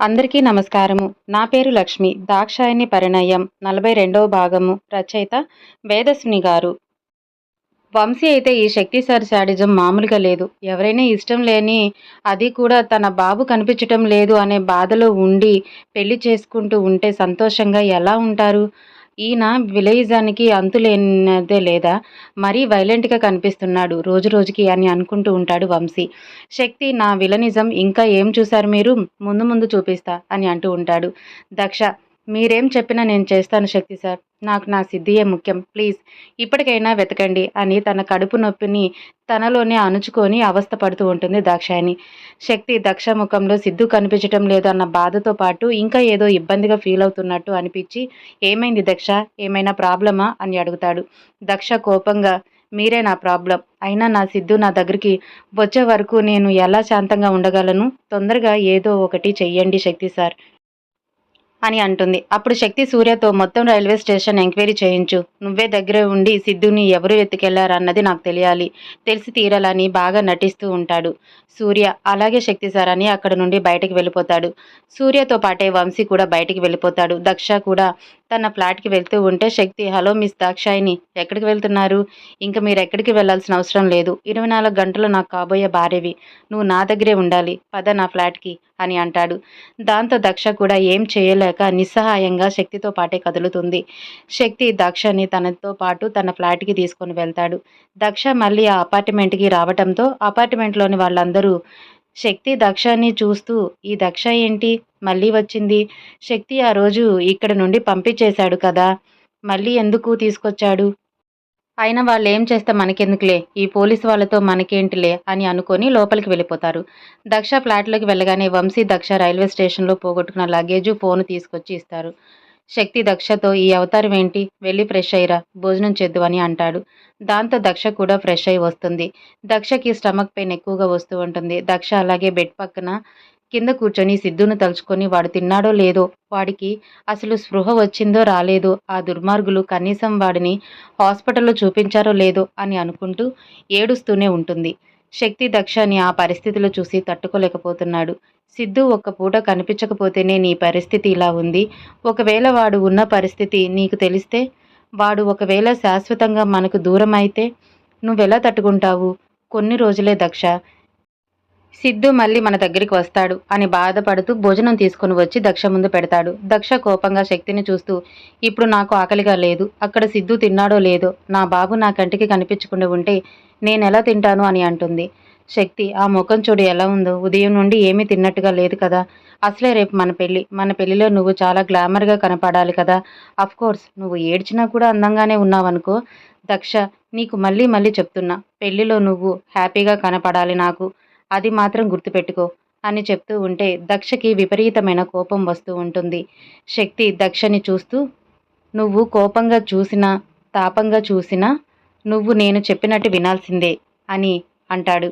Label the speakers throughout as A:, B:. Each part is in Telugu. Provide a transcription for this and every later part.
A: అందరికీ నమస్కారము. నా పేరు లక్ష్మి. దాక్షాయణి పరిణయం. నలభై రెండవ భాగము. రచయిత వేదస్విని గారు. వంశీ అయితే ఈ శక్తిసారి శాడిజం మామూలుగా లేదు. ఎవరైనా ఇష్టం లేని అది కూడా తన బాబు కనిపించటం లేదు అనే బాధలో ఉండి పెళ్ళి చేసుకుంటూ ఉంటే సంతోషంగా ఎలా ఉంటారు? ఈయన విలేజానికి అంతులేనిదే లేదా మరీ వైలెంట్గా కనిపిస్తున్నాడు రోజు రోజుకి అని అనుకుంటూ ఉంటాడు వంశీ. శక్తి నా విలనిజం ఇంకా ఏం చూశారు మీరు? ముందు ముందు చూపిస్తా అని అంటూ ఉంటాడు. దక్ష మీరేం చెప్పినా నేను చేస్తాను శక్తి సార్. నాకు నా సిద్ధియే ముఖ్యం. ప్లీజ్ ఇప్పటికైనా వెతకండి అని తన కడుపు నొప్పిని తనలోనే అణుచుకొని అవస్థ పడుతూ ఉంటుంది దాక్షాయని శక్తి దక్ష ముఖంలో సిద్ధు కనిపించటం లేదు అన్న బాధతో పాటు ఇంకా ఏదో ఇబ్బందిగా ఫీల్ అవుతున్నట్టు అనిపించి ఏమైంది దక్ష? ఏమైనా ప్రాబ్లమా? అని అడుగుతాడు. దక్ష కోపంగా మీరే నా ప్రాబ్లం. అయినా నా సిద్ధు నా దగ్గరికి వచ్చే వరకు నేను ఎలా శాంతంగా ఉండగలను? తొందరగా ఏదో ఒకటి చెయ్యండి శక్తి సార్. అని అంటుంది. అప్పుడు శక్తి సూర్యతో మొత్తం రైల్వే స్టేషన్ ఎంక్వైరీ చేయించు. నువ్వే దగ్గర ఉండి సిద్ధుని ఎవరు ఎత్తుకెళ్ళారన్నది నాకు తెలియాలి. తెలిసి తీరాలని బాగా నటిస్తూ ఉంటాడు సూర్య. అలాగే శక్తి సార్ అని అక్కడ నుండి బయటకు వెళ్ళిపోతాడు. సూర్యతో పాటే వంశీ కూడా బయటికి వెళ్ళిపోతాడు. దక్ష కూడా తన ఫ్లాట్కి వెళ్తూ ఉంటే శక్తి హలో మిస్ దాక్షాయిని ఎక్కడికి వెళ్తున్నారు? ఇంకా మీరు ఎక్కడికి వెళ్ళాల్సిన అవసరం లేదు. ఇరవై నాలుగు గంటలు నాకు కాబోయే భార్యవి. నువ్వు నా దగ్గరే ఉండాలి. పద నా ఫ్లాట్కి అని అంటాడు. దాంతో దక్ష కూడా ఏం చేయలేక నిస్సహాయంగా శక్తితో పాటే కదులుతుంది. శక్తి దక్షని తనతో పాటు తన ఫ్లాట్కి తీసుకొని వెళ్తాడు. దక్ష మళ్ళీ ఆ అపార్ట్మెంట్కి రావటంతో అపార్ట్మెంట్లోని వాళ్ళందరూ శక్తి దక్షని చూస్తూ ఈ దక్ష ఏంటి? మళ్ళీ వచ్చింది. శక్తి ఆ రోజు ఇక్కడ నుండి పంపించేశాడు కదా. మళ్ళీ ఎందుకు తీసుకొచ్చాడు? అయినా వాళ్ళు ఏం చేస్తే మనకెందుకులే? ఈ పోలీసు వాళ్ళతో మనకేంటిలే? అని అనుకొని లోపలికి వెళ్ళిపోతారు. దక్ష ఫ్లాట్లోకి వెళ్ళగానే వంశీ దక్ష రైల్వే స్టేషన్లో పోగొట్టుకున్న లగేజు ఫోన్ తీసుకొచ్చి ఇస్తారు. శక్తి దక్షతో ఈ అవతారం ఏంటి? వెళ్ళి ఫ్రెష్ అయ్యిరా భోజనం చేద్దు అని అంటాడు. దాంతో దక్ష కూడా ఫ్రెష్ అయి వస్తుంది. దక్షకి స్టమక్ పెయిన్ ఎక్కువగా వస్తూ ఉంటుంది. దక్ష అలాగే బెడ్ పక్కన కింద కూర్చొని సిద్ధును తలుచుకొని వాడు తిన్నాడో లేదో వాడికి అసలు స్పృహ వచ్చిందో రాలేదో ఆ దుర్మార్గులు కనీసం వాడిని హాస్పిటల్లో చూపించారో లేదో అని అనుకుంటూ ఏడుస్తూనే ఉంటుంది. శక్తి దక్షని ఆ పరిస్థితిలో చూసి తట్టుకోలేకపోతున్నాడు. సిద్ధు ఒక్క పూట కనిపించకపోతేనే నీ పరిస్థితి ఇలా ఉంది. ఒకవేళ వాడు ఉన్న పరిస్థితి నీకు తెలిస్తే వాడు ఒకవేళ శాశ్వతంగా మనకు దూరం అయితే నువ్వెలా తట్టుకుంటావు? కొన్ని రోజులే దక్ష. సిద్ధు మళ్ళీ మన దగ్గరికి వస్తాడు అని బాధపడుతూ భోజనం తీసుకుని వచ్చి దక్ష ముందు పెడతాడు. దక్ష కోపంగా శక్తిని చూస్తూ ఇప్పుడు నాకు ఆకలిగా లేదు. అక్కడ సిద్ధు తిన్నాడో లేదో? నా బాబు నా కంటికి కనిపించకుండా ఉంటే నేను ఎలా తింటాను అని అంటుంది. శక్తి ఆ ముఖం చూడు ఎలా ఉందో. ఉదయం నుండి ఏమీ తిన్నట్టుగా లేదు కదా. అసలే రేపు మన పెళ్ళి. మన పెళ్ళిలో నువ్వు చాలా గ్లామర్గా కనపడాలి కదా. అఫ్ కోర్స్ నువ్వు ఏడ్చినా కూడా అందంగానే ఉన్నావనుకో. దక్ష నీకు మళ్ళీ మళ్ళీ చెప్తున్నా. పెళ్ళిలో నువ్వు హ్యాపీగా కనపడాలి నాకు. అది మాత్రం గుర్తుపెట్టుకో అని చెప్తూ ఉంటే దక్షకి విపరీతమైన కోపం వస్తూ ఉంటుంది. శక్తి దక్షని చూస్తూ నువ్వు కోపంగా చూసినా తాపంగా చూసినా నువ్వు నేను చెప్పినట్టు వినాల్సిందే అని అంటాడు.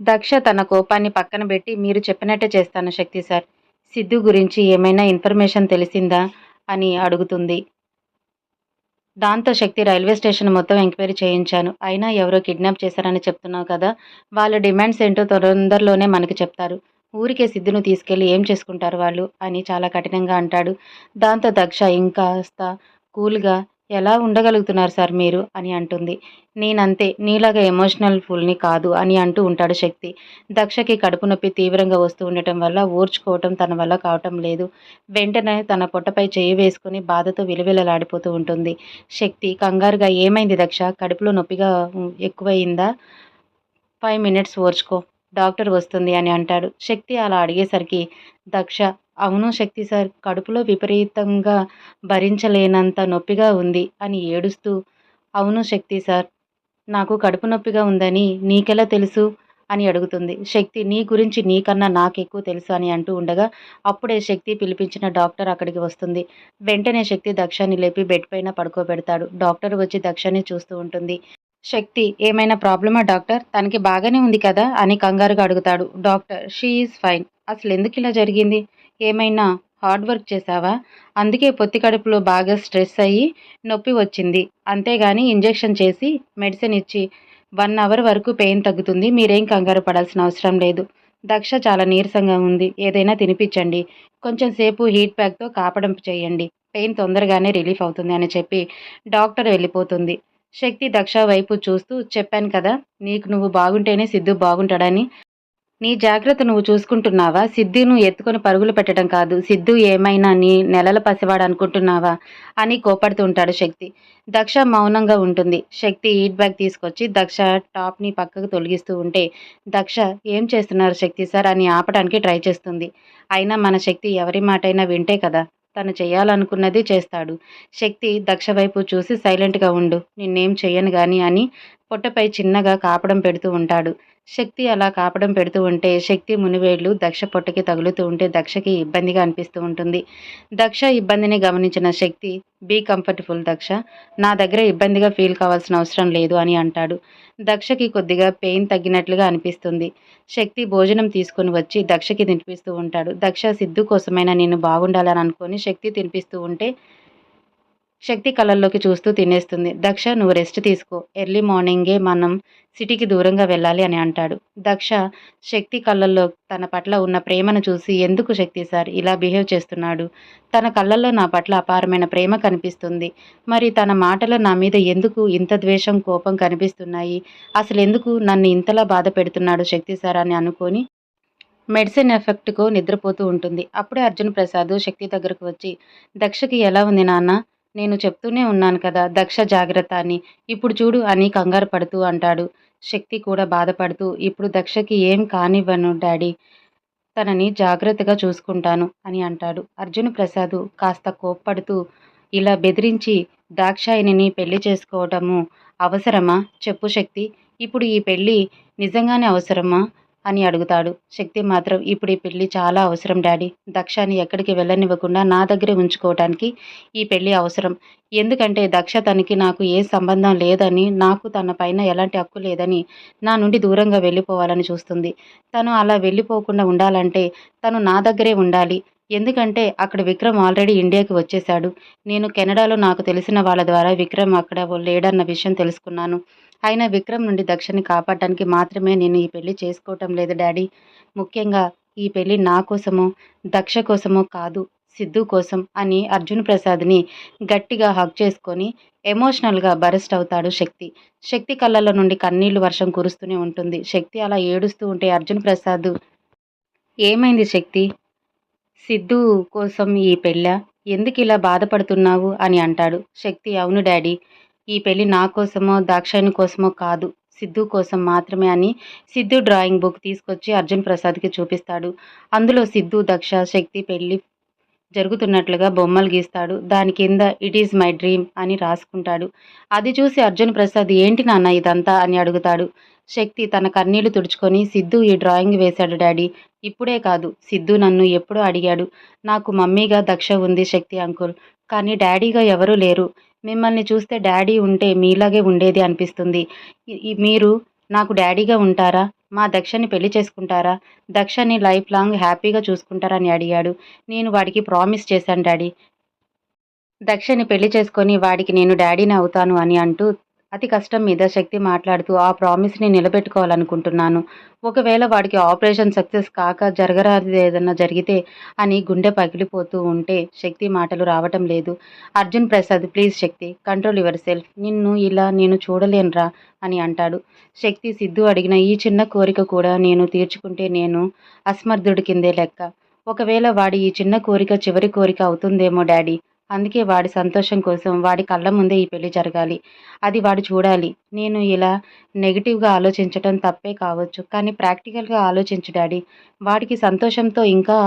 A: దక్ష తన కోపాన్ని పక్కన పెట్టి మీరు చెప్పినట్టే చేస్తాను శక్తి సార్. సిద్ధు గురించి ఏమైనా ఇన్ఫర్మేషన్ తెలిసిందా అని అడుగుతుంది. దాంతో శక్తి రైల్వే స్టేషన్ మొత్తం ఎంక్వైరీ చేయించాను. అయినా ఎవరో కిడ్నాప్ చేశారని చెప్తున్నావు కదా వాళ్ళ డిమాండ్స్ ఏంటో తొందరలోనే మనకి చెప్తారు. ఊరికే సిద్ధును తీసుకెళ్ళి ఏం చేసుకుంటారు వాళ్ళు అని చాలా కఠినంగా అంటాడు. దాంతో దక్ష ఇంకాస్త కూల్గా ఎలా ఉండగలుగుతున్నారు సార్ మీరు? అని అంటుంది. నేనంతే నీలాగా ఎమోషనల్ ఫుల్ని కాదు అని అంటూ ఉంటాడు శక్తి. దక్షకి కడుపు నొప్పి తీవ్రంగా వస్తూ ఉండటం వల్ల ఓర్చుకోవటం తన వల్ల కావటం లేదు. వెంటనే తన పొట్టపై చేయి వేసుకుని బాధతో విలువిలలాడిపోతూ ఉంటుంది. శక్తి కంగారుగా ఏమైంది దక్ష? కడుపులో నొప్పిగా ఎక్కువయిందా? ఫైవ్ మినిట్స్ ఓర్చుకో డాక్టర్ వస్తుంది అని అంటాడు. శక్తి అలా అడిగేసరికి దక్ష అవును శక్తి సార్ కడుపులో విపరీతంగా భరించలేనంత నొప్పిగా ఉంది అని ఏడుస్తూ అవును శక్తి సార్ నాకు కడుపు నొప్పిగా ఉందని నీకెలా తెలుసు? అని అడుగుతుంది. శక్తి నీ గురించి నీకన్నా నాకెక్కువ తెలుసు అని అంటూ ఉండగా అప్పుడే శక్తి పిలిపించిన డాక్టర్ అక్కడికి వస్తుంది. వెంటనే శక్తి దక్షాన్ని లేపి బెడ్ పైన పడుకోబెడతాడు. డాక్టర్ వచ్చి దక్షాన్ని చూస్తూ ఉంటుంది. శక్తి ఏమైనా ప్రాబ్లమా డాక్టర్? తనకి బాగానే ఉంది కదా? అని కంగారుగా అడుగుతాడు. Doctor she is fine. అసలు ఎందుకు ఇలా జరిగింది? ఏమైనా హార్డ్ వర్క్ చేసావా అందుకే పొత్తి కడుపులో బాగా స్ట్రెస్ అయ్యి నొప్పి వచ్చింది. అంతేగాని ఇంజెక్షన్ చేసి మెడిసిన్ ఇచ్చి వన్ అవర్ వరకు పెయిన్ తగ్గుతుంది. మీరేం కంగారు పడాల్సిన అవసరం లేదు. దక్ష చాలా నీరసంగా ఉంది. ఏదైనా తినిపించండి. కొంచెం సేపు హీట్ ప్యాక్తో కాపడం చేయండి. పెయిన్ తొందరగానే రిలీఫ్ అవుతుంది అని చెప్పి డాక్టర్ వెళ్ళిపోతుంది. శక్తి దక్ష వైపు చూస్తూ చెప్పాను కదా నీకు నువ్వు బాగుంటేనే సిద్ధు బాగుంటాడని నీ జాగ్రత్త నువ్వు చూసుకుంటున్నావా? సిద్ధును ఎత్తుకొని పరుగులు పెట్టడం కాదు. సిద్ధు ఏమైనా నీ నెలల పసివాడు అనుకుంటున్నావా? అని కోపడుతూ ఉంటాడు శక్తి. దక్ష మౌనంగా ఉంటుంది. శక్తి ఈట్ బ్యాగ్ తీసుకొచ్చి దక్ష టాప్ని పక్కకు తొలగిస్తూ ఉంటే దక్ష ఏం చేస్తున్నారు శక్తి సార్? అని ఆపడానికి ట్రై చేస్తుంది. అయినా మన శక్తి ఎవరి మాటైనా వింటే కదా? తను చేయాలనుకున్నది చేస్తాడు. శక్తి దక్ష వైపు చూసి సైలెంట్గా ఉండు. నిన్నేం చెయ్యను కానీ అని పొట్టపై చిన్నగా కాపడం పెడుతూ ఉంటాడు. శక్తి అలా కాపడం పెడుతూ ఉంటే శక్తి మునివేళ్ళు దక్ష పొట్టకి తగులుతూ ఉంటే దక్షకి ఇబ్బందిగా అనిపిస్తూ ఉంటుంది. దక్ష ఇబ్బందిని గమనించిన శక్తి బీ కంఫర్టబుల్ దక్ష నా దగ్గర ఇబ్బందిగా ఫీల్ కావాల్సిన అవసరం లేదు అని అంటాడు. దక్షకి కొద్దిగా పెయిన్ తగ్గినట్లుగా అనిపిస్తుంది. శక్తి భోజనం తీసుకుని వచ్చి దక్షకి తినిపిస్తూ ఉంటాడు. దక్ష సిద్ధు కోసమైనా నేను బాగుండాలని అనుకొని శక్తి తినిపిస్తూ ఉంటే శక్తి కళ్ళల్లోకి చూస్తూ తినేస్తుంది. దక్ష నువ్వు రెస్ట్ తీసుకో. ఎర్లీ మార్నింగే మనం సిటీకి దూరంగా వెళ్ళాలి అని అంటాడు. దక్ష శక్తి కళ్ళల్లో తన పట్ల ఉన్న ప్రేమను చూసి ఎందుకు శక్తి సార్? ఇలా బిహేవ్ చేస్తున్నాడు. తన కళ్ళల్లో నా పట్ల అపారమైన ప్రేమ కనిపిస్తుంది. మరి తన మాటలో నా మీద ఎందుకు ఇంత ద్వేషం కోపం కనిపిస్తున్నాయి? అసలు ఎందుకు నన్ను ఇంతలా బాధ పెడుతున్నాడు శక్తి సార్? అని అనుకొని మెడిసిన్ ఎఫెక్ట్కు నిద్రపోతూ ఉంటుంది. అప్పుడే అర్జున్ ప్రసాద్ శక్తి దగ్గరకు వచ్చి దక్షకి ఎలా ఉంది నాన్న? నేను చెప్తూనే ఉన్నాను కదా దక్ష జాగ్రత్త అని ఇప్పుడు చూడు అని కంగారు పడుతూ అంటాడు. శక్తి కూడా బాధపడుతూ ఇప్పుడు దక్షకి ఏం కానివ్వను డాడీ తనని జాగ్రత్తగా చూసుకుంటాను అని అంటాడు. అర్జున్ ప్రసాద్ కాస్త కోప్పడుతూ ఇలా బెదిరించి దాక్షాయిని పెళ్ళి చేసుకోవటము అవసరమా? చెప్పు శక్తి ఇప్పుడు ఈ పెళ్ళి నిజంగానే అవసరమా? అని అడుగుతాడు. శక్తి మాత్రం ఇప్పుడు ఈ పెళ్ళి చాలా అవసరం డాడీ. దక్షాని ఎక్కడికి వెళ్ళనివ్వకుండా నా దగ్గరే ఉంచుకోవటానికి ఈ పెళ్ళి అవసరం. ఎందుకంటే దక్ష తనకి నాకు ఏ సంబంధం లేదని నాకు తన పైన ఎలాంటి హక్కు లేదని నా నుండి దూరంగా వెళ్ళిపోవాలని చూస్తుంది. తను అలా వెళ్ళిపోకుండా ఉండాలంటే తను నా దగ్గరే ఉండాలి. ఎందుకంటే అక్కడ విక్రమ్ ఆల్రెడీ ఇండియాకి వచ్చేశాడు. నేను కెనడాలో నాకు తెలిసిన వాళ్ళ ద్వారా విక్రమ్ అక్కడ లేడన్న విషయం తెలుసుకున్నాను. అయినా విక్రమ్ నుండి దక్షని కాపాడటానికి మాత్రమే నేను ఈ పెళ్ళి చేసుకోవటం లేదు డాడీ. ముఖ్యంగా ఈ పెళ్ళి నా కోసమో దక్ష కోసమో కాదు సిద్ధు కోసం అని అర్జున్ ప్రసాద్ని గట్టిగా హక్ చేసుకొని ఎమోషనల్గా బరెస్ట్ అవుతాడు శక్తి. శక్తి కళ్ళల్లో నుండి కన్నీళ్ళు వర్షం కురుస్తూనే ఉంటుంది. శక్తి అలా ఏడుస్తూ ఉంటే అర్జున్ ప్రసాద్ ఏమైంది శక్తి? సిద్ధు కోసం ఈ పెళ్ళ? ఎందుకు ఇలా బాధపడుతున్నావు? అని అంటాడు. శక్తి అవును డాడీ. ఈ పెళ్ళి నా కోసమో దాక్షాయణి కోసమో కాదు. సిద్ధు కోసం మాత్రమే అని సిద్ధు డ్రాయింగ్ బుక్ తీసుకొచ్చి అర్జున్ ప్రసాద్కి చూపిస్తాడు. అందులో సిద్ధు దక్ష శక్తి పెళ్ళి జరుగుతున్నట్లుగా బొమ్మలు గీస్తాడు. దాని కింద ఇట్ ఈజ్ మై డ్రీమ్ అని రాసుకుంటాడు. అది చూసి అర్జున్ ప్రసాద్ ఏంటి నాన్న ఇదంతా అని అడుగుతాడు. శక్తి తన కన్నీళ్ళు తుడుచుకొని సిద్ధు ఈ డ్రాయింగ్ వేశాడు డాడీ. ఇప్పుడే కాదు. సిద్ధు నన్ను ఎప్పుడూ అడిగాడు. నాకు మమ్మీగా దక్ష ఉంది శక్తి అంకుల్. కానీ డాడీగా ఎవరూ లేరు. మిమ్మల్ని చూస్తే డాడీ ఉంటే మీలాగే ఉండేది అనిపిస్తుంది. మీరు నాకు డాడీగా ఉంటారా? మా దక్షని పెళ్ళి చేసుకుంటారా? దక్షని లైఫ్ లాంగ్ హ్యాపీగా చూసుకుంటారా అని అడిగాడు. నేను వాడికి ప్రామిస్ చేశాను డాడీ. దక్షని పెళ్ళి చేసుకొని వాడికి నేను డాడీని అవుతాను అని అంటూ అతి కష్టం మీద శక్తి మాట్లాడుతూ ఆ ప్రామిస్ని నిలబెట్టుకోవాలనుకుంటున్నాను. ఒకవేళ వాడికి ఆపరేషన్ సక్సెస్ కాక జరగరాది ఏదన్నా జరిగితే అని గుండె పగిలిపోతూ ఉంటే శక్తి మాటలు రావటం లేదు. Arjun Prasad please Shakti control yourself నిన్ను ఇలా నేను చూడలేనురా అని అంటాడు. శక్తి సిద్ధు అడిగిన ఈ చిన్న కోరిక కూడా నేను తీర్చుకుంటే నేను అస్మర్థుడి కిందే లెక్క. ఒకవేళ వాడి ఈ చిన్న కోరిక చివరి కోరిక అవుతుందేమో డాడీ అందుకే వాడి సంతోషం కోసం వాడి కళ్ళ ముందే ఈ పెళ్ళి జరగాలి. అది వాడు చూడాలి. నేను ఇలా నెగిటివ్గా ఆలోచించటం తప్పే కావచ్చు. కానీ ప్రాక్టికల్గా ఆలోచించు డాడీ. వాడికి సంతోషంతో ఇంకా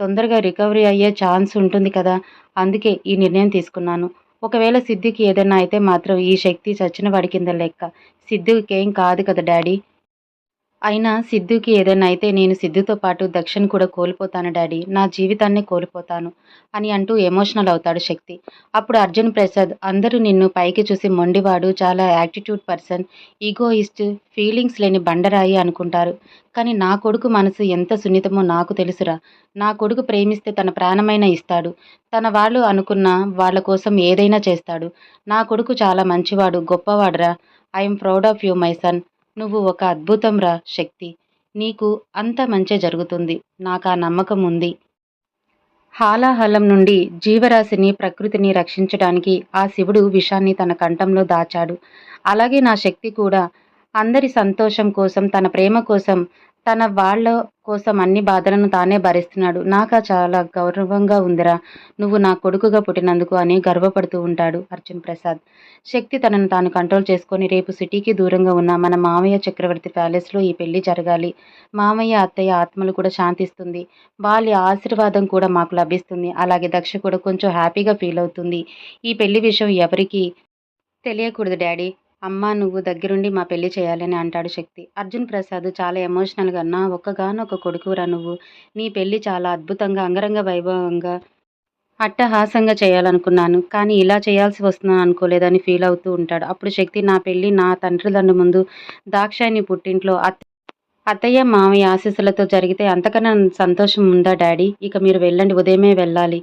A: తొందరగా రికవరీ అయ్యే ఛాన్స్ ఉంటుంది కదా. అందుకే ఈ నిర్ణయం తీసుకున్నాను. ఒకవేళ సిద్ధికి ఏదైనా అయితే మాత్రం ఈ శక్తి చచ్చిన వాడి కింద లెక్క. సిద్ధికి ఏం కాదు కదా డాడీ. అయినా సిద్ధుకి ఏదైనా అయితే నేను సిద్ధుతో పాటు దక్షిణ్ కూడా కోల్పోతాను డాడీ. నా జీవితాన్ని కోల్పోతాను అని అంటూ ఎమోషనల్ అవుతాడు శక్తి. అప్పుడు అర్జున్ ప్రసాద్ అందరూ నిన్ను పైకి చూసి మొండివాడు చాలా యాటిట్యూడ్ పర్సన్ ఈగోయిస్ట్ ఫీలింగ్స్ లేని బండరాయి అనుకుంటారు. కానీ నా కొడుకు మనసు ఎంత సున్నితమో నాకు తెలుసురా. నా కొడుకు ప్రేమిస్తే తన ప్రాణమైన ఇస్తాడు. తన వాళ్ళు అనుకున్న వాళ్ళ కోసం ఏదైనా చేస్తాడు. నా కొడుకు చాలా మంచివాడు గొప్పవాడురా. I'm proud of you my son. నువ్వు ఒక అద్భుతం రా శక్తి. నీకు అంత మంచి జరుగుతుంది. నాకు ఆ నమ్మకం ఉంది. హాలాహలం నుండి జీవరాశిని ప్రకృతిని రక్షించడానికి ఆ శివుడు విషాన్ని తన కంఠంలో దాచాడు. అలాగే నా శక్తి కూడా అందరి సంతోషం కోసం తన ప్రేమ కోసం తన వాళ్ళ కోసం అన్ని బాధలను తానే భరిస్తున్నాడు. నాకు చాలా గౌరవంగా ఉందిరా. నువ్వు నా కొడుకుగా పుట్టినందుకు అని గర్వపడుతూ ఉంటాడు అర్జున్ ప్రసాద్. శక్తి తనను తాను కంట్రోల్ చేసుకొని రేపు సిటీకి దూరంగా ఉన్న మన మామయ్య చక్రవర్తి ప్యాలెస్లో ఈ పెళ్ళి జరగాలి. మామయ్య అత్తయ్య ఆత్మలు కూడా శాంతిస్తుంది. వాళ్ళ ఆశీర్వాదం కూడా మాకు లభిస్తుంది. అలాగే దక్ష కూడా కొంచెం హ్యాపీగా ఫీల్ అవుతుంది. ఈ పెళ్ళి విషయం ఎవరికి తెలియకూడదు డాడీ. అమ్మ నువ్వు దగ్గరుండి మా పెళ్ళి చేయాలని అంటాడు శక్తి. అర్జున్ ప్రసాద్ చాలా ఎమోషనల్గా నా ఒక్కగానొక్క కొడుకురా నువ్వు. నీ పెళ్ళి చాలా అద్భుతంగా అంగరంగ వైభవంగా అట్టహాసంగా చేయాలనుకున్నాను. కానీ ఇలా చేయాల్సి వస్తుందని అనుకోలేదని ఫీల్ అవుతూ ఉంటాడు. అప్పుడు శక్తి నా పెళ్ళి నా తండ్రిదండ్రుల ముందు దాక్షాయిని పుట్టింట్లో అత్త అత్తయ్య మామయ్య ఆశీస్సులతో జరిగితే అంతకన్నా సంతోషం ఉందా డాడీ? ఇక మీరు వెళ్ళండి ఉదయమే వెళ్ళాలి.